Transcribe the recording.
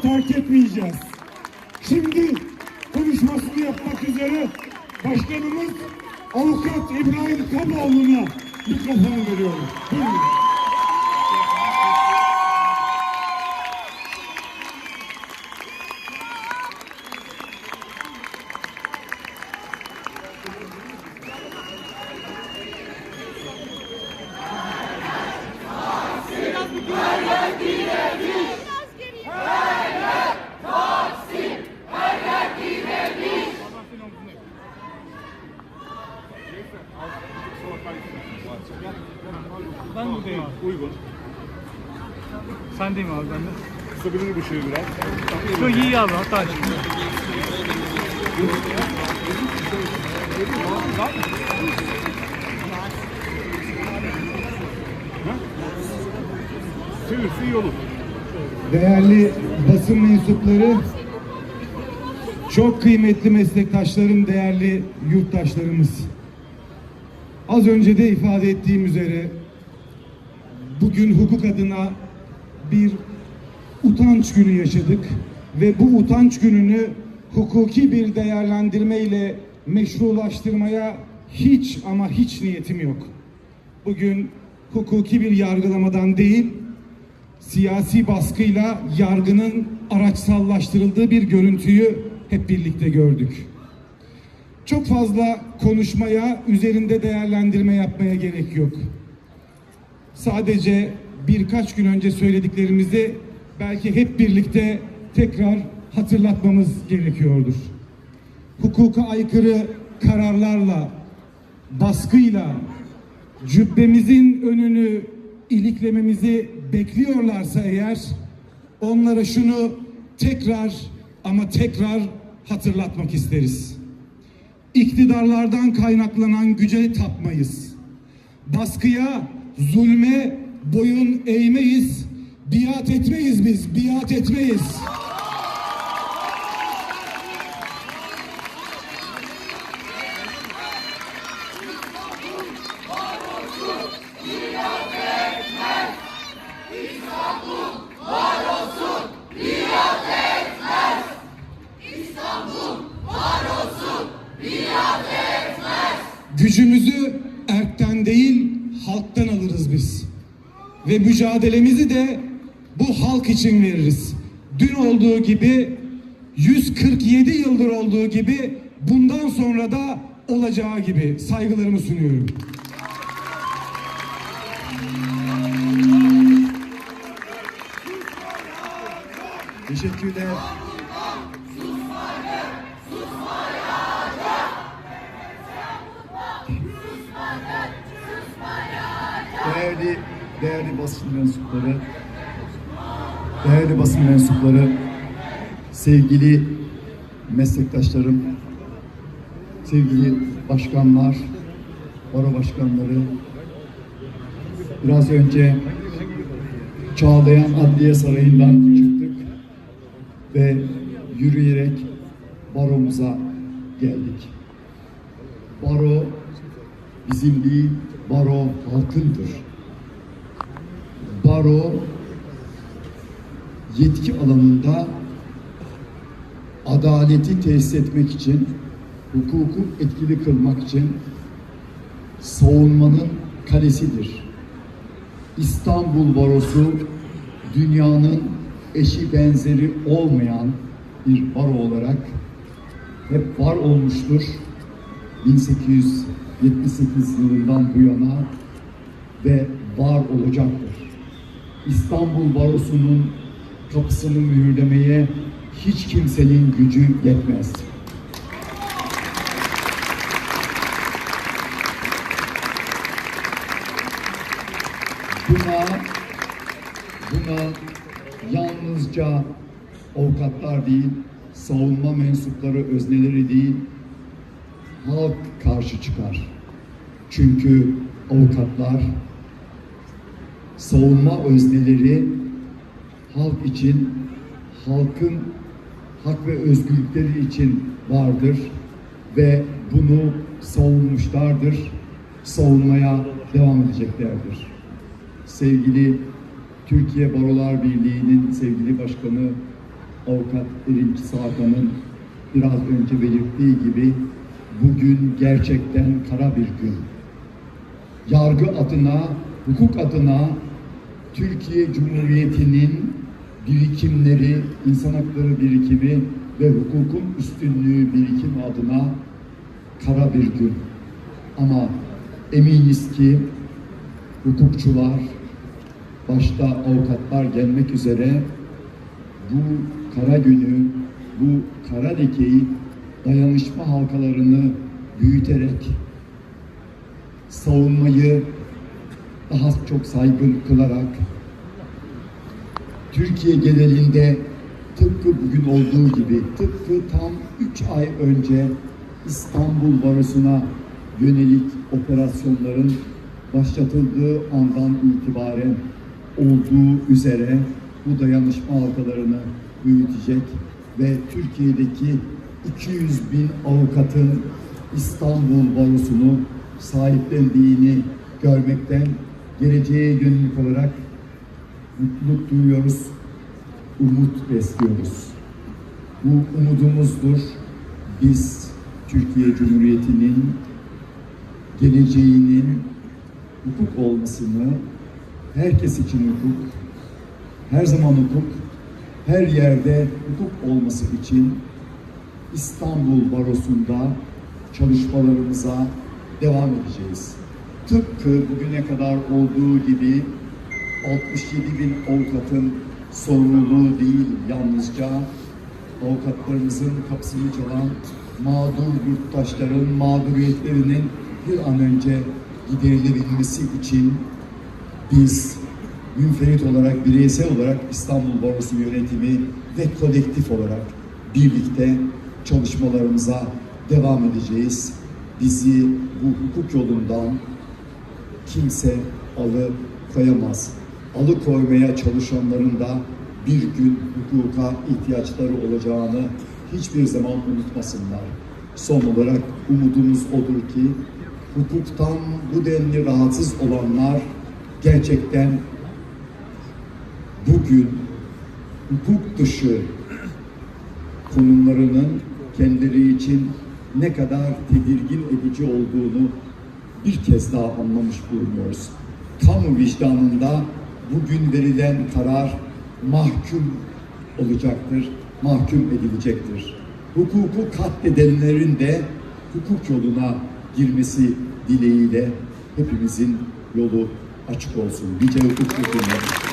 terk etmeyeceğiz. Şimdi konuşmasını yapmak üzere başkanımız avukat İbrahim Kaboğlu'na mikrofonu veriyorum. Buyurun. Ben buradayım abi. Uygun. Sendeyim abi ben de. Kısabilir bu şeyi biraz. Çok iyi abi hatta açık. Çevirsin iyi olur. Değerli basın mensupları, çok kıymetli meslektaşlarım, değerli yurttaşlarımız. Az önce de ifade ettiğim üzere bugün hukuk adına bir utanç günü yaşadık ve bu utanç gününü hukuki bir değerlendirmeyle meşrulaştırmaya hiç ama hiç niyetim yok. Bugün hukuki bir yargılamadan değil, siyasi baskıyla yargının araçsallaştırıldığı bir görüntüyü hep birlikte gördük. Çok fazla konuşmaya, üzerinde değerlendirme yapmaya gerek yok. Sadece birkaç gün önce söylediklerimizi belki hep birlikte tekrar hatırlatmamız gerekiyordur. Hukuka aykırı kararlarla, baskıyla, cübbemizin önünü iliklememizi bekliyorlarsa eğer onlara şunu tekrar ama tekrar hatırlatmak isteriz. İktidarlardan kaynaklanan güce tapmayız. Baskıya, zulme boyun eğmeyiz. Biat etmeyiz biz, biat etmeyiz. Gücümüzü erkten değil halktan alırız biz. Ve mücadelemizi de bu halk için veririz. Dün olduğu gibi 147 yıldır olduğu gibi bundan sonra da olacağı gibi saygılarımı sunuyorum. Teşekkürler. Değerli, basın mensupları, değerli basın mensupları, sevgili meslektaşlarım, sevgili başkanlar, baro başkanları, biraz önce Çağlayan Adliye Sarayı'ndan çıktık ve yürüyerek baromuza geldik. Baro bizim değil, baro halkındır. Baro yetki alanında adaleti tesis etmek için, hukuku etkili kılmak için savunmanın kalesidir. İstanbul Barosu dünyanın eşi benzeri olmayan bir baro olarak hep var olmuştur. 1878 yılından bu yana ve var olacaktır. İstanbul Barosu'nun kapısını mühürlemeye hiç kimsenin gücü yetmez. Buna buna yalnızca avukatlar değil, savunma mensupları, özneleri değil, halk karşı çıkar. Çünkü avukatlar, savunma özneleri halk için, halkın hak ve özgürlükleri için vardır ve bunu savunmuşlardır, savunmaya devam edeceklerdir. Sevgili Türkiye Barolar Birliği'nin sevgili başkanı Avukat Erinç Sağkan'ın biraz önce belirttiği gibi bugün gerçekten kara bir gün. Yargı adına, hukuk adına Türkiye Cumhuriyeti'nin birikimleri, insan hakları birikimi ve hukukun üstünlüğü birikimi adına kara bir gün. Ama eminiz ki hukukçular, başta avukatlar gelmek üzere bu kara günü, bu kara lekeyi dayanışma halkalarını büyüterek savunmayı daha çok saygın kılarak Türkiye genelinde tıpkı bugün olduğu gibi tıpkı tam 3 ay önce İstanbul Barosu'na yönelik operasyonların başlatıldığı andan itibaren olduğu üzere bu dayanışma halkalarını büyütecek ve Türkiye'deki 200 bin avukatın İstanbul Barosu'nu sahiplendiğini görmekten geleceğe yönelik olarak mutluluk duyuyoruz, umut besliyoruz. Bu umudumuzdur. Biz Türkiye Cumhuriyeti'nin geleceğinin hukuk olmasını, herkes için hukuk, her zaman hukuk, her yerde hukuk olması için İstanbul Barosu'nda çalışmalarımıza devam edeceğiz. Tıpkı bugüne kadar olduğu gibi 67 bin avukatın sorumluluğu değil yalnızca avukatlarımızın kapısını çalan mağdur yurttaşların mağduriyetlerinin bir an önce giderilebilmesi için biz münferit olarak, bireysel olarak İstanbul Barosu yönetimi ve kolektif olarak birlikte çalışmalarımıza devam edeceğiz. Bizi bu hukuk yolundan kimse alıkoyamaz. Alıkoymaya çalışanların da bir gün hukuka ihtiyaçları olacağını hiçbir zaman unutmasınlar. Son olarak umudumuz odur ki hukuktan bu denli rahatsız olanlar gerçekten bugün hukuk dışı konumlarının kendileri için ne kadar tedirgin edici olduğunu bir kez daha anlamış bulunuyoruz. Kamu vicdanında bugün verilen karar mahkum olacaktır, mahkum edilecektir. Hukuku katledenlerin de hukuk yoluna girmesi dileğiyle hepimizin yolu açık olsun. Nice hukuk hükümleri.